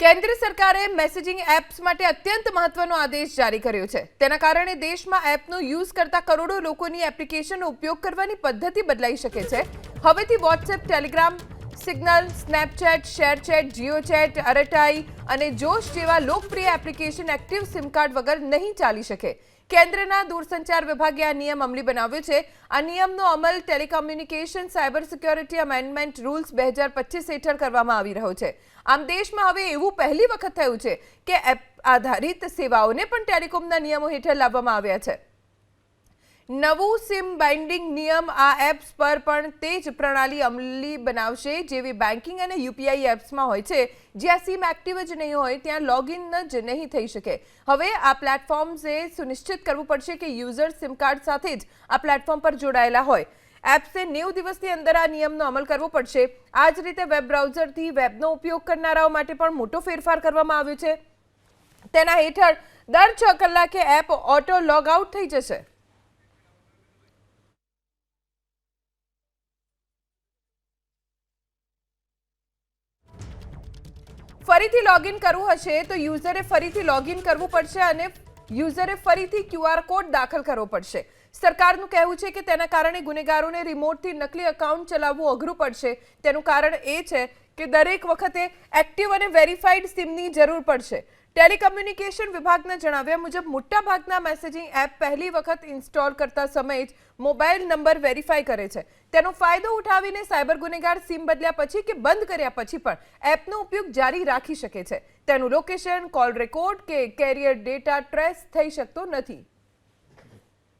કેન્દ્ર સરકારે messaging apps માટે અત્યંત મહત્વનો આદેશ જારી કર્યો છે. તેના કારણે દેશમાં એપનો યુઝ કરતા કરોડો લોકોની એપ્લિકેશનનો ઉપયોગ કરવાની પદ્ધતિ બદલાઈ શકે છે. હવેથી WhatsApp Telegram Signal Snapchat ShareChat JioChat Arattai અને જોશ જેવા લોકપ્રિય એપ્લિકેશન એક્ટિવ સિમ કાર્ડ વગર નહીં ચાલી શકે. કેન્દ્રના દૂરસંચાર વિભાગે આ નિયમ અમલી બનાવ્યો છે. આ નિયમનો અમલ telecommunication cyber security amendment rules બે હજાર પચીસ હેઠળ કરવામાં આવી રહ્યો છે. આમ દેશમાં હવે એવું પહેલી વખત થયું છે કે એપ આધારિત સેવાઓને પણ ટેલિકોમના નિયમો હેઠળ લાવવામાં આવ્યા છે. નવું સિમ બાઇન્ડિંગ નિયમ આ એપ્સ પર પણ તે જ પ્રણાલી અમલી બનાવશે જેવી બેન્કિંગ અને યુપીઆઈ એપ્સમાં હોય છે. જ્યાં સિમ એક્ટિવ જ નહીં હોય, ત્યાં લોગિન જ નહીં થઈ શકે. હવે આ પ્લેટફોર્મ્સે સુનિશ્ચિત કરવું પડશે કે યુઝર સિમ કાર્ડ સાથે જ આ પ્લેટફોર્મ પર જોડાયેલા હોય. એપ્સે નેવું દિવસની અંદર આ નિયમનો અમલ કરવો પડશે. આ જ રીતે વેબ બ્રાઉઝરથી વેબનો ઉપયોગ કરનારાઓ માટે પણ મોટો ફેરફાર કરવામાં આવ્યો છે. તેના હેઠળ દર છ કલાકે એપ ઓટો લોગ આઉટ થઈ જશે. ફરીથી લોગિન કરવું હશે તો યુઝરે ફરીથી લોગિન કરવું પડશે અને યુઝરે ફરીથી ક્યુઆર કોડ દાખલ કરવો પડશે. સરકારનું કહેવું છે કે તેના કારણે ગુનેગારોને રિમોટથી નકલી એકાઉન્ટ ચલાવવું અઘરું પડશે. તેનું કારણ એ છે કે દરેક વખતે એક્ટિવ અને વેરીફાઈડ સિમની જરૂર પડશે. ટેલિકમ્યુનિકેશન વિભાગના જણાવ્યા મુજબ, મોટાભાગના મેસેજિંગ એપ પહેલી વખત ઇન્સ્ટોલ કરતા સમયે જ મોબાઈલ નંબર વેરીફાઈ કરે છે. તેનો ફાયદો ઉઠાવીને સાયબર ગુનેગાર સિમ બદલ્યા પછી કે બંધ કર્યા પછી પણ એપનો ઉપયોગ જારી રાખી શકે છે. તેનું લોકેશન કોલ રેકોર્ડ કે કેરિયર ડેટા ટ્રેસ થઈ શકતો નથી.